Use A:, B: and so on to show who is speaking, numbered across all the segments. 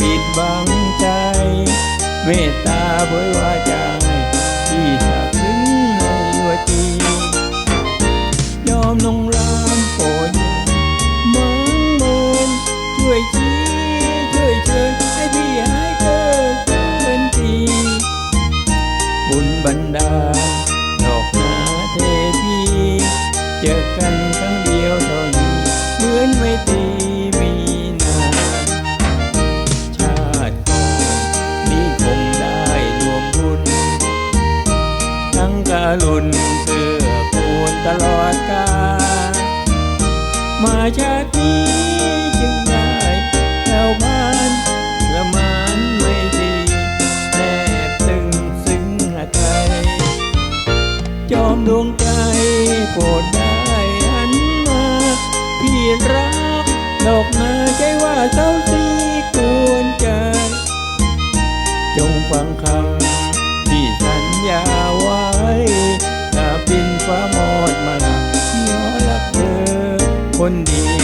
A: ปิดบังใจ เมตตาเผยวาใจที่สักซึ้งในวจียอมลงรามโปรดมังเมินช่วยชี้ช่วยเชิญให้พี่หายเกิดเกินทีบุญบันดาดอกนาเทพีเจอกัน ตลอดกาลมาชาตินี้จึงได้แถวบ้านละมานไม่ดีแนบตึงซึ้งหาไทยจอมดวงใจโปรดได้หันมาพี่รักดอกนาใจว่าเศร้าสีกวนใจ จงฟังคำที่สัญญา ฟ้าหมดมาละย้อนรักเธอคนดี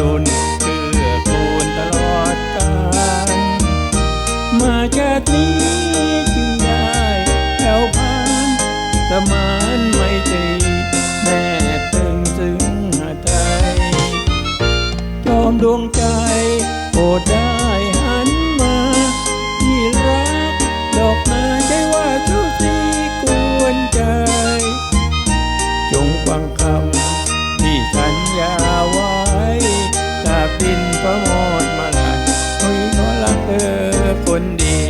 A: ลุนเกื้อกูลตลอดกาลมาชาตินี้จึงได้แถวพานสมานไม่ตรีแน่ตึงซึ้งหาใจจอมดวงใจ คนเดี